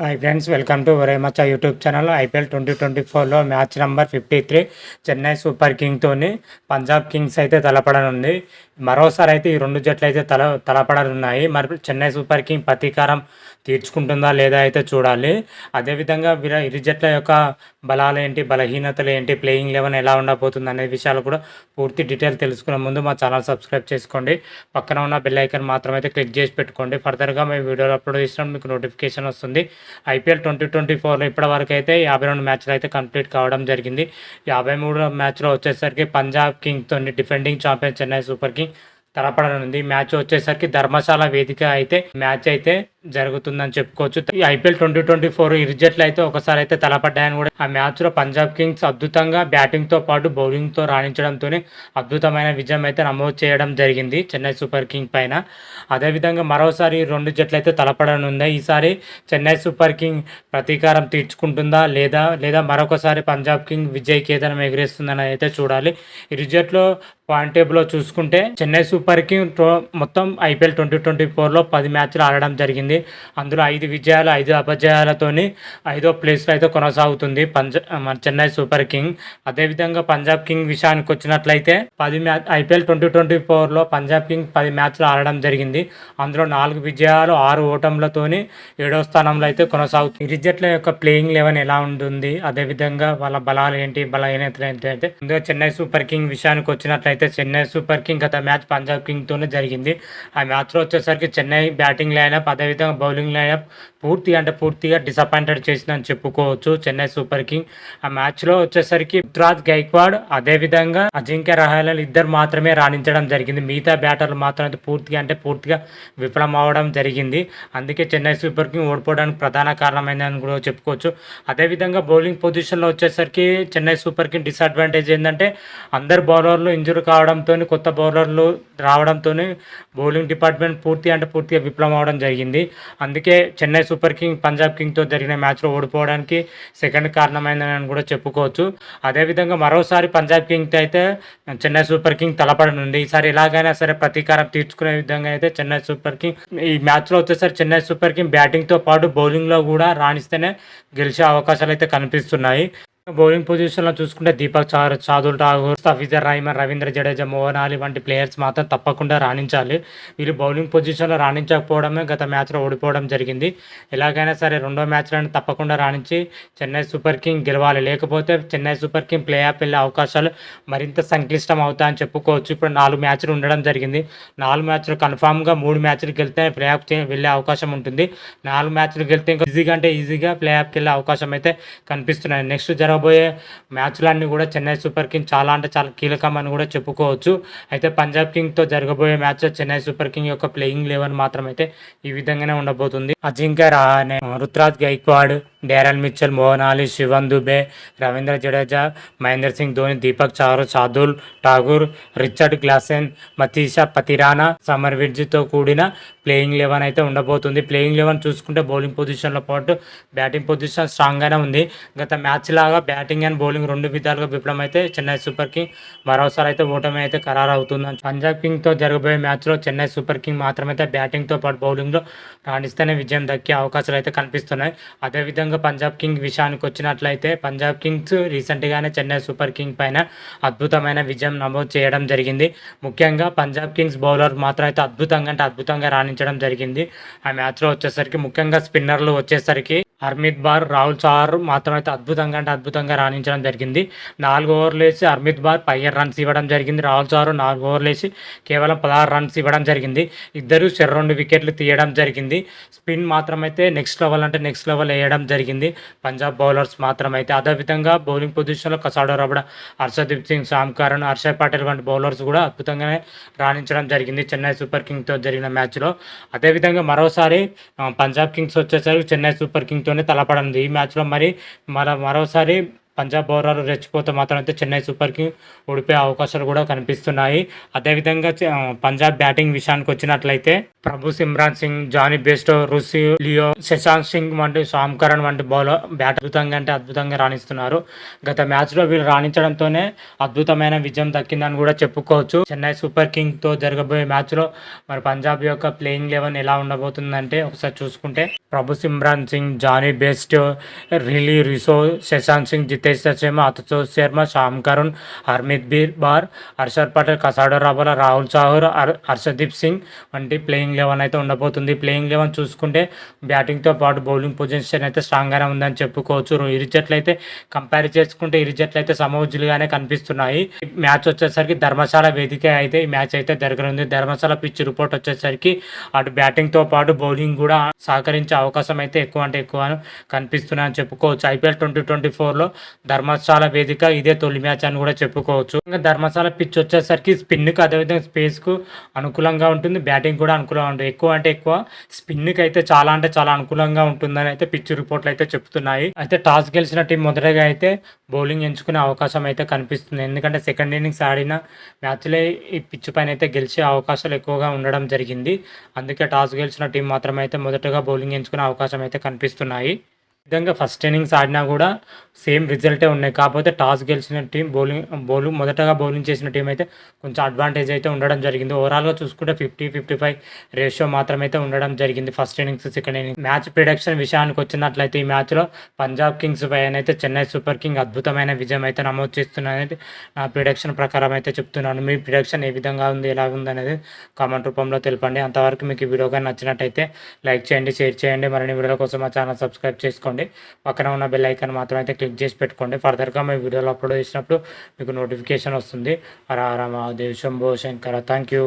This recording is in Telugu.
Hi friends welcome to ఒరేమచ్చ YouTube channel IPL twenty twenty ఫోర్లో match number fifty three Chennai super కింగ్తోని Punjab kings అయితే తలపడనుంది. మరోసారి అయితే ఈ రెండు జట్లు అయితే తల తలపడనున్నాయి. మరి చెన్నై సూపర్ కింగ్ ప్రతీకారం తీర్చుకుంటుందా లేదా అయితే చూడాలి. అదేవిధంగా వీర ఇరు జట్ల యొక్క బలాలు ఏంటి బలహీనతలు ఏంటి ప్లేయింగ్ లెవెన్ ఎలా ఉండబోతుంది అనే విషయాలు కూడా పూర్తి డీటెయిల్ తెలుసుకునే ముందు మా ఛానల్ సబ్స్క్రైబ్ చేసుకోండి. పక్కన ఉన్న బెల్ ఐకన్ మాత్రమైతే క్లిక్ చేసి పెట్టుకోండి. ఫర్దర్గా మేము వీడియోలు అప్లోడ్ చేసినప్పుడు మీకు నోటిఫికేషన్ వస్తుంది. ఐపీఎల్ ట్వంటీ ట్వంటీ ఫోర్లో ఇప్పటివరకు అయితే యాభై రెండు మ్యాచ్లు అయితే కంప్లీట్ కావడం జరిగింది. యాభై మూడు మ్యాచ్లో వచ్చేసరికి Punjab కింగ్తో defending champion Chennai super king తలపడనుంది. Match వచ్చేసరికి ధర్మశాల వేదిక అయితే మ్యాచ్ అయితే జరుగుతుందని చెప్పుకోవచ్చు. ఈ ఐపీఎల్ ట్వంటీ ట్వంటీ ఫోర్ ఇరు జట్లు అయితే ఒకసారి అయితే తలపడ్డాయని కూడా ఆ మ్యాచ్లో పంజాబ్ కింగ్స్ అద్భుతంగా బ్యాటింగ్తో పాటు బౌలింగ్తో రాణించడంతోనే అద్భుతమైన విజయం అయితే నమోదు చేయడం జరిగింది చెన్నై సూపర్ కింగ్ పైన. అదేవిధంగా మరోసారి రెండు జట్లు అయితే తలపడనుంది ఈసారి చెన్నై సూపర్ కింగ్ ప్రతీకారం తీర్చుకుంటుందా లేదా లేదా మరొకసారి పంజాబ్ కింగ్ విజయ్ కేతనం ఎగిరేస్తుందని అయితే చూడాలి. ఇరు జట్లు పాయింట్ టేబుల్లో చూసుకుంటే చెన్నై సూపర్ కింగ్ టో- మొత్తం ఐపీఎల్ ట్వంటీ ట్వంటీ ఫోర్లో పది మ్యాచ్లు ఆడడం జరిగింది. అందులో ఐదు విజయాలు ఐదు అపజయాలతోని ఐదో ప్లేస్లో అయితే కొనసాగుతుంది పంజా మన చెన్నై సూపర్ కింగ్. అదేవిధంగా పంజాబ్ కింగ్ విషయానికి వచ్చినట్లయితే పది మ్యాచ్ ఐపీఎల్ ట్వంటీ ట్వంటీ ఫోర్లో పంజాబ్ కింగ్ పది మ్యాచ్లు ఆడడం జరిగింది. అందులో నాలుగు విజయాలు ఆరు ఓటంలతోని ఏడో స్థానంలో అయితే కొనసాగుతుంది. ఇరు జట్ల యొక్క ప్లేయింగ్ లెవెన్ ఎలా ఉంటుంది? అదేవిధంగా వాళ్ళ బలాలు ఏంటి? బలహీనతలు ఏంటి అయితే ముందుగా చెన్నై సూపర్ కింగ్ విషయానికి వచ్చినట్లయితే చెన్నై సూపర్ కింగ్ గత మ్యాచ్ పంజాబ్ కింగ్ తోనే జరిగింది. ఆ మ్యాచ్లో వచ్చేసరికి చెన్నై బ్యాటింగ్ లైనప్ అదేవిధంగా బౌలింగ్ లైనప్ పూర్తి అంటే పూర్తిగా డిసప్పాయింటెడ్ చేసిందని చెప్పుకోవచ్చు. Chennai super king. ఆ మ్యాచ్లో వచ్చేసరికి రుతురాజ్ గైక్వాడ్ అదేవిధంగా అజింక్య రహాలలు ఇద్దరు మాత్రమే రాణించడం జరిగింది. మిగతా బ్యాటర్లు మాత్రం పూర్తిగా అంటే పూర్తిగా విఫలం అవడం జరిగింది. అందుకే చెన్నై సూపర్ కింగ్ ఓడిపోవడానికి ప్రధాన కారణమైందని కూడా చెప్పుకోవచ్చు. అదేవిధంగా బౌలింగ్ పొజిషన్లో వచ్చేసరికి చెన్నై సూపర్ కింగ్ డిసడ్వాంటేజ్ ఏంటంటే అందరు బౌలర్లు ఇంజురీ కావడంతో కొత్త బౌలర్లు రావడంతో బౌలింగ్ డిపార్ట్మెంట్ పూర్తి అంటే పూర్తిగా విఫలం అవడం జరిగింది. అందుకే చెన్నై సూపర్ కింగ్ పంజాబ్ కింగ్తో జరిగిన మ్యాచ్లో ఓడిపోవడానికి సెకండ్ కారణమైందని కూడా చెప్పుకోవచ్చు. అదేవిధంగా మరోసారి పంజాబ్ కింగ్తో అయితే చెన్నై సూపర్ కింగ్ తలపడనుంది. ఈసారి ఎలాగైనా సరే ప్రతీకారం తీర్చుకునే విధంగా అయితే చెన్నై సూపర్ కింగ్ ఈ మ్యాచ్లో వచ్చేసరికి చెన్నై సూపర్ కింగ్ బ్యాటింగ్తో పాటు బౌలింగ్లో కూడా రాణిస్తేనే గెలిచే అవకాశాలు అయితే కనిపిస్తున్నాయి. బౌలింగ్ పొజిషన్లో చూసుకుంటే దీపక్ చార్ చాదుల్ ఠాగూర్ సఫీజర్ రాహిమన్ రవీంద్ర జడేజా మోహన్ అలీ వంటి ప్లేయర్స్ మాత్రం తప్పకుండా రాణించాలి. వీళ్ళు బౌలింగ్ పొజిషన్లో రాణించకపోవడమే గత మ్యాచ్లో ఓడిపోవడం జరిగింది. ఎలాగైనా సరే రెండో మ్యాచ్లను తప్పకుండా రాణించి చెన్నై సూపర్ కింగ్ గెలవాలి. లేకపోతే Chennai super king play off వెళ్ళే అవకాశాలు మరింత సంక్లిష్టం అవుతాయని చెప్పుకోవచ్చు. ఇప్పుడు నాలుగు మ్యాచ్లు ఉండడం జరిగింది. నాలుగు మ్యాచ్లు కన్ఫామ్గా మూడు మ్యాచ్లు గెలితే ప్లే ఆఫ్ వెళ్ళే అవకాశం ఉంటుంది. నాలుగు మ్యాచ్లు గెలితే ఇంకా ఈజీగా అంటే ఈజీగా ప్లే ఆఫ్కి వెళ్ళే అవకాశం అయితే కనిపిస్తున్నాయి. నెక్స్ట్ రాబోయే మ్యాచ్లన్నీ కూడా చెన్నై సూపర్ కింగ్ చాలా అంటే చాలా కీలకం అని కూడా చెప్పుకోవచ్చు. అయితే పంజాబ్ కింగ్తో జరగబోయే మ్యాచ్ చెన్నై సూపర్ కింగ్ యొక్క ప్లేయింగ్ లెవెన్ మాత్రం అయితే ఈ విధంగానే ఉండబోతుంది. Ajinkya Rahane Ruturaj Gaikwad Daryl Mitchell Moeen Ali Shivam Dube Ravindra Jadeja Mahendra Singh Dhoni Deepak Chahar Shardul Thakur Richard Gleeson Matheesha Pathirana Sameer విడ్జ్తో కూడిన ప్లేయింగ్ లెవెన్ అయితే ఉండబోతుంది. ప్లేయింగ్ లెవెన్ చూసుకుంటే బౌలింగ్ పొజిషన్లో పాటు బ్యాటింగ్ పొజిషన్ స్ట్రాంగ్గానే ఉంది. గత మ్యాచ్ లాగా బ్యాటింగ్ అండ్ బౌలింగ్ రెండు విధాలుగా విఫలమైతే చెన్నై సూపర్ కింగ్ మరోసారి అయితే ఓటమి అయితే ఖరారు అవుతుంది పంజాబ్ కింగ్తో జరగబోయే మ్యాచ్లో చెన్నై సూపర్ కింగ్ మాత్రమైతే బ్యాటింగ్తో పాటు బౌలింగ్లో రాణిస్తేనే విజయం దక్కే అవకాశాలు అయితే కనిపిస్తున్నాయి. అదేవిధంగా పంజాబ్ కింగ్ విషయానికి వచ్చినట్లయితే పంజాబ్ కింగ్స్ రీసెంట్గానే చెన్నై సూపర్ కింగ్ పైన అద్భుతమైన విజయం నమోదు చేయడం జరిగింది. ముఖ్యంగా పంజాబ్ కింగ్స్ బౌలర్ మాత్రం అయితే అద్భుతంగా అంటే అద్భుతంగా రాణించడం జరిగింది. ఆ మ్యాచ్లో వచ్చేసరికి ముఖ్యంగా స్పిన్నర్లు వచ్చేసరికి హర్మిత్ బార్ రాహుల్ సార్ మాత్రం అయితే అద్భుతంగా అంటే అద్భుతంగా రాణించడం జరిగింది. నాలుగు ఓవర్లు వేసి హర్మిత్ బార్ పదిహేను రన్స్ ఇవ్వడం జరిగింది. రాహుల్ చౌహార్ నాలుగు ఓవర్లు వేసి కేవలం పదహారు రన్స్ ఇవ్వడం జరిగింది. ఇద్దరు చెర రెండు వికెట్లు తీయడం జరిగింది. స్పిన్ మాత్రం అయితే నెక్స్ట్ లెవెల్ అంటే నెక్స్ట్ లెవెల్ వేయడం జరిగింది. పంజాబ్ బౌలర్స్ మాత్రం అయితే అదేవిధంగా బౌలింగ్ పొజిషన్లో Kagiso Rabada Arshdeep Singh Sam Curran Harshal Patel వంటి బౌలర్స్ కూడా అద్భుతంగానే రాణించడం జరిగింది చెన్నై సూపర్ కింగ్తో జరిగిన మ్యాచ్లో. అదేవిధంగా మరోసారి పంజాబ్ కింగ్స్ వచ్చేసరికి చెన్నై సూపర్ కింగ్ తలపడింది ఈ మ్యాచ్లో. మరి మరో మరోసారి పంజాబ్ బౌలర్లు రెచ్చిపోతే మాత్రం అయితే చెన్నై సూపర్ కింగ్ ఓడిపోయే అవకాశాలు కూడా కనిపిస్తున్నాయి. అదేవిధంగా పంజాబ్ బ్యాటింగ్ విషయానికి వచ్చినట్లయితే ప్రభు సిమ్రాన్ సింగ్ జానీ బెస్టో రుసి లియో శశాంక్ సింగ్ వంటి సామ్ కరణ్ వంటి బౌలర్ బ్యాట్ అద్భుతంగా అంటే అద్భుతంగా రాణిస్తున్నారు. గత మ్యాచ్లో వీళ్ళు రాణించడంతోనే అద్భుతమైన విజయం దక్కిందని కూడా చెప్పుకోవచ్చు. చెన్నై సూపర్ కింగ్తో జరగబోయే మ్యాచ్లో మరి పంజాబ్ యొక్క ప్లేయింగ్ లెవెన్ ఎలా ఉండబోతుందంటే ఒకసారి చూసుకుంటే Prabhsimran Singh Jonny Bairstow Rilee Rossouw Shashank Singh Jitesh Sharma Ashutosh Sharma Sam Curran Harmeet బీర్ బార్ హర్షద్ పటేల్ కసాడో రాబోలా రాహుల్ చాహూర్ హర్షదీప్ సింగ్ వంటి ప్లేయింగ్ లెవెన్ అయితే ఉండబోతుంది. ప్లేయింగ్ లెవెన్ చూసుకుంటే బ్యాటింగ్తో పాటు బౌలింగ్ పొజిషన్ అయితే స్ట్రాంగ్గానే ఉందని చెప్పుకోవచ్చు. ఇరు జట్లు అయితే కంపేర్ చేసుకుంటే ఇరు జట్లు అయితే సమౌజులుగానే కనిపిస్తున్నాయి. మ్యాచ్ వచ్చేసరికి ధర్మశాల వేదిక అయితే ఈ మ్యాచ్ అయితే జరగనుంది. ధర్మశాల పిచ్ రిపోర్ట్ వచ్చేసరికి అటు బ్యాటింగ్తో పాటు బౌలింగ్ కూడా సహకరించే అవకాశం అయితే ఎక్కువ అంటే ఎక్కువ కనిపిస్తున్నాయని చెప్పుకోవచ్చు. ఐపీఎల్ ట్వంటీ ట్వంటీ ఫోర్లో ధర్మశాల వేదిక ఇదే తొలి మ్యాచ్ అని కూడా చెప్పుకోవచ్చు. ఇంకా ధర్మశాల పిచ్ వచ్చేసరికి స్పిన్కు అదేవిధంగా స్పేస్కు అనుకూలంగా ఉంటుంది. బ్యాటింగ్ కూడా అనుకూలంగా ఉంటుంది. ఎక్కువ అంటే ఎక్కువ స్పిన్కి అయితే చాలా అంటే చాలా అనుకూలంగా ఉంటుందని అయితే పిచ్ రిపోర్ట్లు అయితే చెప్తున్నాయి. అయితే టాస్ గెలిచిన టీం మొదటగా అయితే బౌలింగ్ ఎంచుకునే అవకాశం అయితే కనిపిస్తుంది. ఎందుకంటే సెకండ్ ఇన్నింగ్స్ ఆడిన మ్యాచ్లే ఈ పిచ్ పైన అయితే గెలిచే అవకాశాలు ఎక్కువగా ఉండడం జరిగింది. అందుకే టాస్ గెలిచిన టీం మాత్రమే అయితే మొదటగా బౌలింగ్ ఎంచుకునే అవకాశం అయితే కనిపిస్తున్నాయి. విధంగా ఫస్ట్ ఇన్నింగ్స్ ఆడినా కూడా సేమ్ రిజల్టే ఉన్నాయి. కాకపోతే టాస్ గెలిచిన టీం బౌలింగ్ బౌలింగ్ మొదటగా బౌలింగ్ చేసిన టీం అయితే కొంచెం అడ్వాంటేజ్ అయితే ఉండడం జరిగింది. ఓవరాల్గా చూసుకుంటే ఫిఫ్టీ ఫిఫ్టీ ఫైవ్ రేషియో మాత్రమైతే అయితే ఉండడం జరిగింది first innings second innings match prediction విషయానికి వచ్చినట్లయితే ఈ మ్యాచ్లో పంజాబ్ కింగ్స్ పైన అయితే చెన్నై సూపర్ కింగ్ అద్భుతమైన విజయం అయితే నమోదు చేస్తున్నానని నా ప్రిడక్షన్ ప్రకారం అయితే చెప్తున్నాను. మీ ప్రిడక్షన్ ఏ విధంగా ఉంది ఎలా ఉంది అనేది కామెంట్ రూపంలో తెలపండి. అంతవరకు మీకు ఈ వీడియో కానీ నచ్చినట్టయితే లైక్ చేయండి షేర్ చేయండి. మరిన్ని వీడియోల కోసం మా ఛానల్ సబ్స్క్రైబ్ చేసుకోండి. పక్కన ఉన్న బెల్ ఐకాన్ మాత్రం అయితే క్లిక్ చేసి పెట్టుకోండి. ఫర్దర్గా మీ వీడియోలు అప్లోడ్ చేసినప్పుడు మీకు నోటిఫికేషన్ వస్తుంది. Hara Hara Mahadev Shambho Shankara thank you